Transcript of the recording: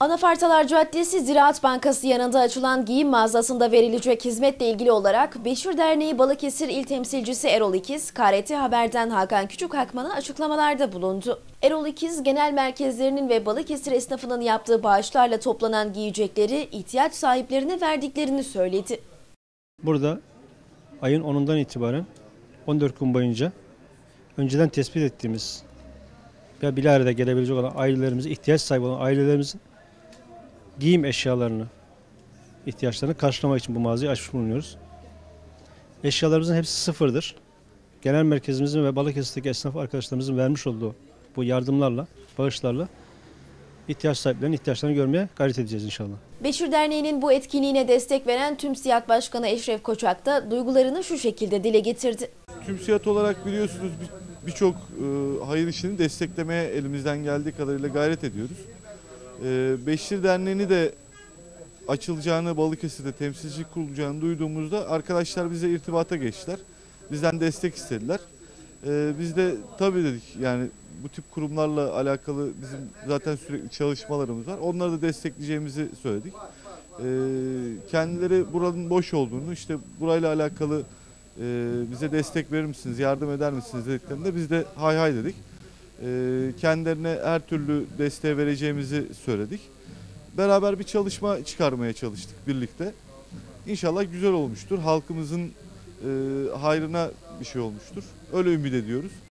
Anafartalar Caddesi Ziraat Bankası yanında açılan giyim mağazasında verilecek hizmetle ilgili olarak Beşir Derneği Balıkesir İl Temsilcisi Erol İkiz, KRT Haber'den Hakan Küçük Hakman'a açıklamalarda bulundu. Erol İkiz, genel merkezlerinin ve Balıkesir esnafının yaptığı bağışlarla toplanan giyecekleri ihtiyaç sahiplerine verdiklerini söyledi. Burada ayın 10'undan itibaren 14 gün boyunca önceden tespit ettiğimiz bir arada gelebilecek olan ailelerimize ihtiyaç sahibi olan ailelerimizin giyim eşyalarını ihtiyaçlarını karşılamak için bu mağazayı açmış bulunuyoruz. Eşyalarımızın hepsi sıfırdır. Genel merkezimizin ve Balıkesir'deki esnaf arkadaşlarımızın vermiş olduğu bu yardımlarla, bağışlarla ihtiyaç sahiplerinin ihtiyaçlarını görmeye gayret edeceğiz inşallah. Beşir Derneği'nin bu etkinliğine destek veren tüm Siyat Başkanı Eşref Koçak da duygularını şu şekilde dile getirdi. TÜMSİAD olarak biliyorsunuz bir- birçok e, hayır işini desteklemeye elimizden geldiği kadarıyla gayret ediyoruz. E, Beşir Derneği'ni de açılacağını, Balıkesir'de temsilci kurulacağını duyduğumuzda arkadaşlar bize irtibata geçtiler. Bizden destek istediler. E, biz de tabii dedik yani bu tip kurumlarla alakalı bizim zaten sürekli çalışmalarımız var. Onları da destekleyeceğimizi söyledik. E, kendileri buranın boş olduğunu, işte burayla alakalı e, bize destek verir misiniz, yardım eder misiniz dediklerinde biz de hay hay dedik. E, kendilerine her türlü desteği vereceğimizi söyledik. Beraber bir çalışma çıkarmaya çalıştık birlikte. İnşallah güzel olmuştur. Halkımızın e, hayrına bir şey olmuştur. Öyle ümit ediyoruz.